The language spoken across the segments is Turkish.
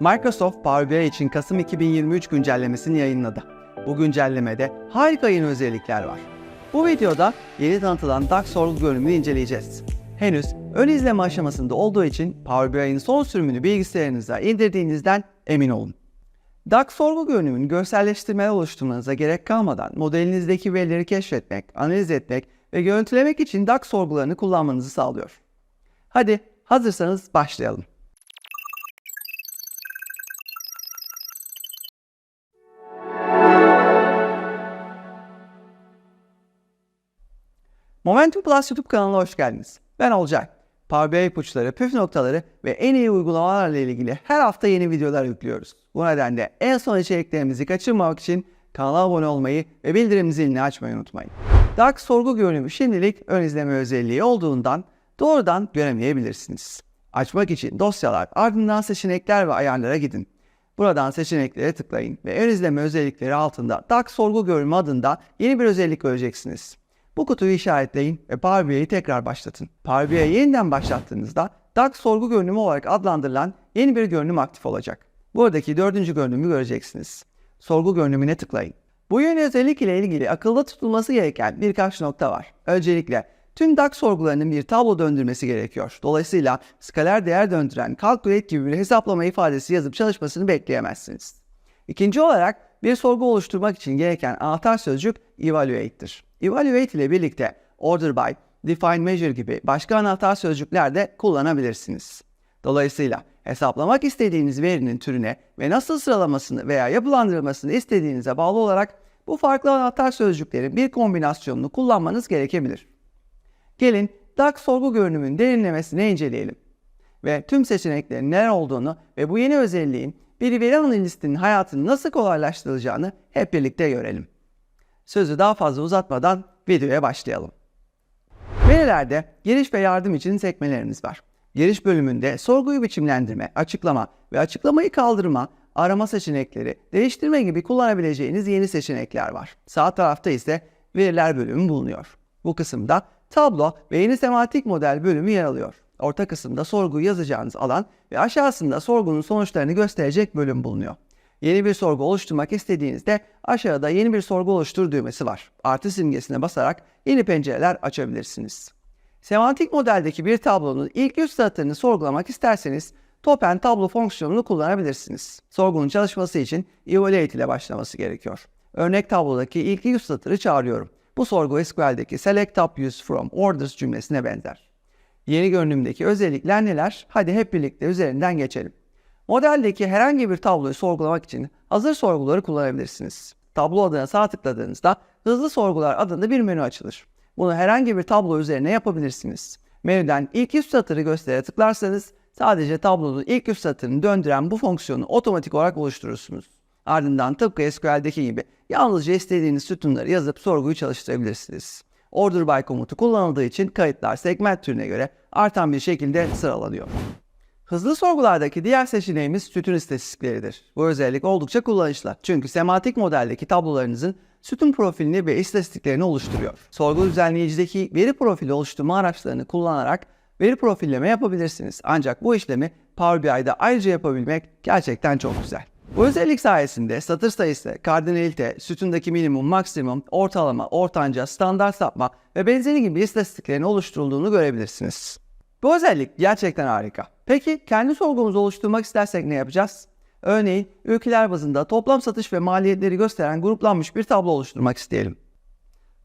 Microsoft Power BI için Kasım 2023 güncellemesini yayınladı. Bu güncellemede harika yeni özellikler var. Bu videoda yeni tanıtılan DAX sorgu görünümünü inceleyeceğiz. Henüz ön izleme aşamasında olduğu için Power BI'nin son sürümünü bilgisayarınıza indirdiğinizden emin olun. DAX sorgu görünümünü görselleştirmeler oluşturmanıza gerek kalmadan modelinizdeki verileri keşfetmek, analiz etmek ve görüntülemek için DAX sorgularını kullanmanızı sağlıyor. Hadi hazırsanız başlayalım. Momentum Plus YouTube kanalına hoş geldiniz. Ben Olcay. Power BI ipuçları, püf noktaları ve en iyi uygulamalarla ilgili her hafta yeni videolar yüklüyoruz. Bu nedenle en son içeriklerimizi kaçırmamak için kanala abone olmayı ve bildirim zilini açmayı unutmayın. DAX sorgu görünümü şimdilik ön izleme özelliği olduğundan doğrudan göremeyebilirsiniz. Açmak için dosyalar ardından seçenekler ve ayarlara gidin. Buradan seçeneklere tıklayın ve ön izleme özellikleri altında DAX sorgu görünümü adında yeni bir özellik göreceksiniz. Bu kutuyu işaretleyin ve Power BI'yi tekrar başlatın. Power BI'yi yeniden başlattığınızda DAX sorgu görünümü olarak adlandırılan yeni bir görünüm aktif olacak. Buradaki dördüncü görünümü göreceksiniz. Sorgu görünümüne tıklayın. Bu yeni özellik ile ilgili akılda tutulması gereken birkaç nokta var. Öncelikle tüm DAX sorgularının bir tablo döndürmesi gerekiyor. Dolayısıyla skaler değer döndüren calculate gibi bir hesaplama ifadesi yazıp çalışmasını bekleyemezsiniz. İkinci olarak bir sorgu oluşturmak için gereken anahtar sözcük evaluate'tir. Evaluate ile birlikte order by, define measure gibi başka anahtar sözcükler de kullanabilirsiniz. Dolayısıyla hesaplamak istediğiniz verinin türüne ve nasıl sıralamasını veya yapılandırılmasını istediğinize bağlı olarak bu farklı anahtar sözcüklerin bir kombinasyonunu kullanmanız gerekebilir. Gelin DAX sorgu görünümünün derinlemesine inceleyelim ve tüm seçeneklerin neler olduğunu ve bu yeni özelliğin bir veri analistinin hayatını nasıl kolaylaştıracağını hep birlikte görelim. Sözü daha fazla uzatmadan videoya başlayalım. Verilerde giriş ve yardım için sekmelerimiz var. Giriş bölümünde sorguyu biçimlendirme, açıklama ve açıklamayı kaldırma, arama seçenekleri, değiştirme gibi kullanabileceğiniz yeni seçenekler var. Sağ tarafta ise veriler bölümü bulunuyor. Bu kısımda tablo ve yeni sematik model bölümü yer alıyor. Orta kısımda sorguyu yazacağınız alan ve aşağısında sorgunun sonuçlarını gösterecek bölüm bulunuyor. Yeni bir sorgu oluşturmak istediğinizde aşağıda yeni bir sorgu oluştur düğmesi var. Artı simgesine basarak yeni pencereler açabilirsiniz. Semantik modeldeki bir tablonun ilk 100 satırını sorgulamak isterseniz topen tablo fonksiyonunu kullanabilirsiniz. Sorgunun çalışması için evaluate ile başlaması gerekiyor. Örnek tablodaki ilk 100 satırı çağırıyorum. Bu sorgu SQL'deki select top use from orders cümlesine benzer. Yeni görünümdeki özellikler neler? Hadi hep birlikte üzerinden geçelim. Modeldeki herhangi bir tabloyu sorgulamak için hazır sorguları kullanabilirsiniz. Tablo adına sağ tıkladığınızda hızlı sorgular adında bir menü açılır. Bunu herhangi bir tablo üzerine yapabilirsiniz. Menüden ilk 100 satırı göstere tıklarsanız sadece tablonun ilk 100 satırını döndüren bu fonksiyonu otomatik olarak oluşturursunuz. Ardından tıpkı SQL'deki gibi yalnızca istediğiniz sütunları yazıp sorguyu çalıştırabilirsiniz. Order by komutu kullanıldığı için kayıtlar segment türüne göre artan bir şekilde sıralanıyor. Hızlı sorgulardaki diğer seçeneğimiz sütun istatistikleridir. Bu özellik oldukça kullanışlı. Çünkü semantik modeldeki tablolarınızın sütun profilini ve istatistiklerini oluşturuyor. Sorgu düzenleyicideki veri profili oluşturma araçlarını kullanarak veri profilleme yapabilirsiniz. Ancak bu işlemi Power BI'de ayrıca yapabilmek gerçekten çok güzel. Bu özellik sayesinde satır sayısı, kardinalite, sütundaki minimum, maksimum, ortalama, ortanca, standart sapma ve benzeri gibi istatistiklerin oluşturulduğunu görebilirsiniz. Bu özellik gerçekten harika. Peki kendi sorgumuzu oluşturmak istersek ne yapacağız? Örneğin ülkeler bazında toplam satış ve maliyetleri gösteren gruplanmış bir tablo oluşturmak isteyelim.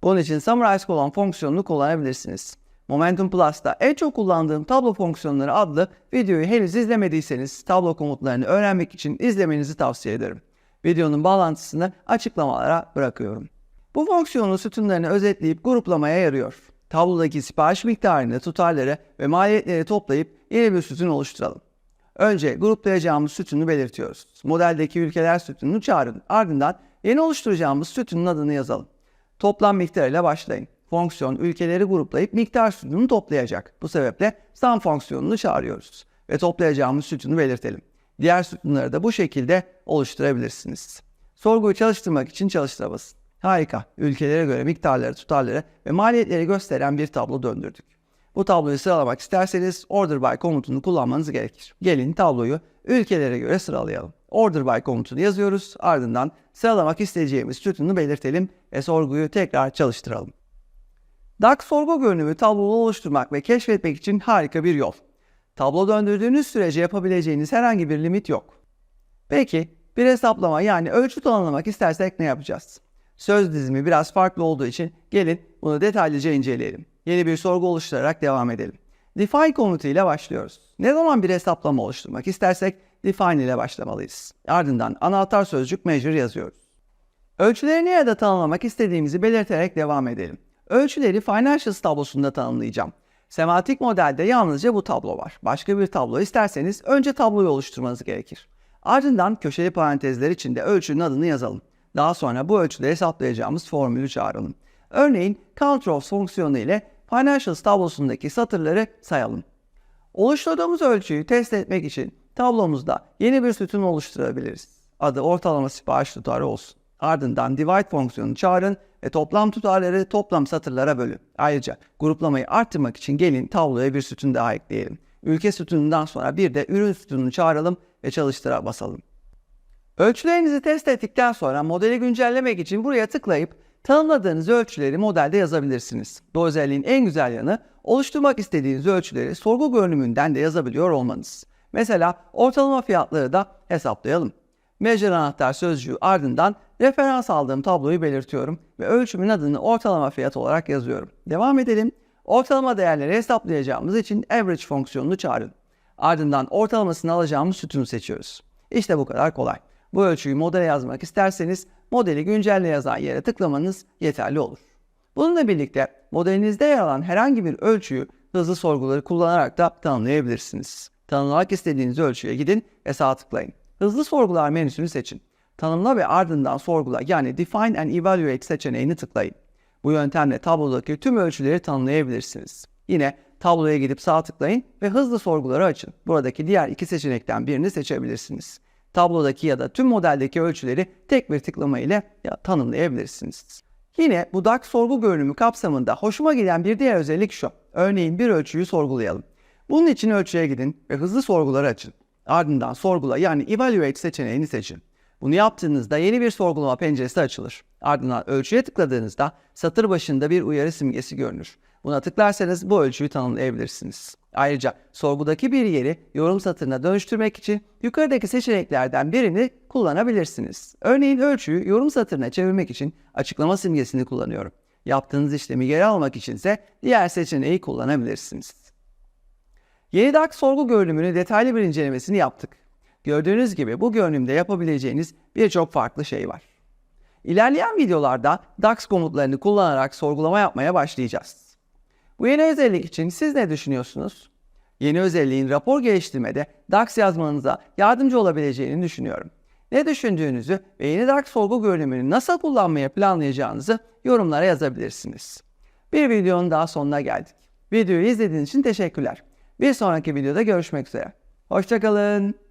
Bunun için Summarize Column fonksiyonunu kullanabilirsiniz. Momentum Plus'ta en çok kullandığım tablo fonksiyonları adlı videoyu henüz izlemediyseniz tablo komutlarını öğrenmek için izlemenizi tavsiye ederim. Videonun bağlantısını açıklamalara bırakıyorum. Bu fonksiyonun sütunlarını özetleyip gruplamaya yarıyor. Tablodaki sipariş miktarını, tutarları ve maliyetleri toplayıp yeni bir sütun oluşturalım. Önce gruplayacağımız sütunu belirtiyoruz. Modeldeki ülkeler sütununu çağırın. Ardından yeni oluşturacağımız sütunun adını yazalım. Toplam miktarıyla başlayın. Fonksiyon ülkeleri gruplayıp miktar sütununu toplayacak. Bu sebeple sum fonksiyonunu çağırıyoruz. Ve toplayacağımız sütunu belirtelim. Diğer sütunları da bu şekilde oluşturabilirsiniz. Sorguyu çalıştırmak için çalıştıra basın. Harika. Ülkelere göre miktarları, tutarları ve maliyetleri gösteren bir tablo döndürdük. Bu tabloyu sıralamak isterseniz order by komutunu kullanmanız gerekir. Gelin tabloyu ülkelere göre sıralayalım. Order by komutunu yazıyoruz. Ardından sıralamak isteyeceğimiz sütunu belirtelim ve sorguyu tekrar çalıştıralım. DAX sorgu görünümü tablolu oluşturmak ve keşfetmek için harika bir yol. Tablo döndürdüğünüz sürece yapabileceğiniz herhangi bir limit yok. Peki bir hesaplama yani ölçü tanımlamak istersek ne yapacağız? Söz dizimi biraz farklı olduğu için gelin bunu detaylıca inceleyelim. Yeni bir sorgu oluşturarak devam edelim. Define komutu ile başlıyoruz. Ne zaman bir hesaplama oluşturmak istersek define ile başlamalıyız. Ardından anahtar sözcük measure yazıyoruz. Ölçülerini ya da tanımlamak istediğimizi belirterek devam edelim. Ölçüleri Financials tablosunda tanımlayacağım. Sematik modelde yalnızca bu tablo var. Başka bir tablo isterseniz önce tabloyu oluşturmanız gerekir. Ardından köşeli parantezler içinde ölçünün adını yazalım. Daha sonra bu ölçüde hesaplayacağımız formülü çağıralım. Örneğin countrows fonksiyonu ile Financials tablosundaki satırları sayalım. Oluşturduğumuz ölçüyü test etmek için tablomuzda yeni bir sütun oluşturabiliriz. Adı ortalama sipariş tutarı olsun. Ardından divide fonksiyonunu çağırın ve toplam tutarları toplam satırlara bölün. Ayrıca gruplamayı arttırmak için gelin tabloya bir sütun daha ekleyelim. Ülke sütunundan sonra bir de ürün sütununu çağıralım ve çalıştıra basalım. Ölçülerinizi test ettikten sonra modeli güncellemek için buraya tıklayıp tanımladığınız ölçüleri modelde yazabilirsiniz. Bu özelliğin en güzel yanı oluşturmak istediğiniz ölçüleri sorgu görünümünden de yazabiliyor olmanız. Mesela ortalama fiyatları da hesaplayalım. Measure anahtar sözcüğü ardından referans aldığım tabloyu belirtiyorum ve ölçümün adını ortalama fiyat olarak yazıyorum. Devam edelim. Ortalama değerleri hesaplayacağımız için average fonksiyonunu çağırın. Ardından ortalamasını alacağımız sütunu seçiyoruz. İşte bu kadar kolay. Bu ölçüyü modele yazmak isterseniz modeli güncelle yazan yere tıklamanız yeterli olur. Bununla birlikte modelinizde yer alan herhangi bir ölçüyü hızlı sorguları kullanarak da tanımlayabilirsiniz. Tanımlamak istediğiniz ölçüye gidin ve sağ tıklayın. Hızlı sorgular menüsünü seçin. Tanımla ve ardından sorgula yani Define and Evaluate seçeneğini tıklayın. Bu yöntemle tablodaki tüm ölçüleri tanımlayabilirsiniz. Yine tabloya gidip sağ tıklayın ve hızlı sorguları açın. Buradaki diğer iki seçenekten birini seçebilirsiniz. Tablodaki ya da tüm modeldeki ölçüleri tek bir tıklama ile ya tanımlayabilirsiniz. Yine bu DAX sorgu görünümü kapsamında hoşuma giden bir diğer özellik şu. Örneğin bir ölçüyü sorgulayalım. Bunun için ölçüye gidin ve hızlı sorguları açın. Ardından sorgula yani evaluate seçeneğini seçin. Bunu yaptığınızda yeni bir sorgulama penceresi açılır. Ardından ölçüye tıkladığınızda satır başında bir uyarı simgesi görünür. Buna tıklarsanız bu ölçüyü tanımlayabilirsiniz. Ayrıca sorgudaki bir yeri yorum satırına dönüştürmek için yukarıdaki seçeneklerden birini kullanabilirsiniz. Örneğin ölçüyü yorum satırına çevirmek için açıklama simgesini kullanıyorum. Yaptığınız işlemi geri almak içinse diğer seçeneği kullanabilirsiniz. Yeni DAX sorgu görünümünü detaylı bir incelemesini yaptık. Gördüğünüz gibi bu görünümde yapabileceğiniz birçok farklı şey var. İlerleyen videolarda DAX komutlarını kullanarak sorgulama yapmaya başlayacağız. Bu yeni özellik için siz ne düşünüyorsunuz? Yeni özelliğin rapor geliştirmede DAX yazmanıza yardımcı olabileceğini düşünüyorum. Ne düşündüğünüzü ve yeni DAX sorgu görünümünü nasıl kullanmaya planlayacağınızı yorumlara yazabilirsiniz. Bir videonun daha sonuna geldik. Videoyu izlediğiniz için teşekkürler. Bir sonraki videoda görüşmek üzere. Hoşçakalın.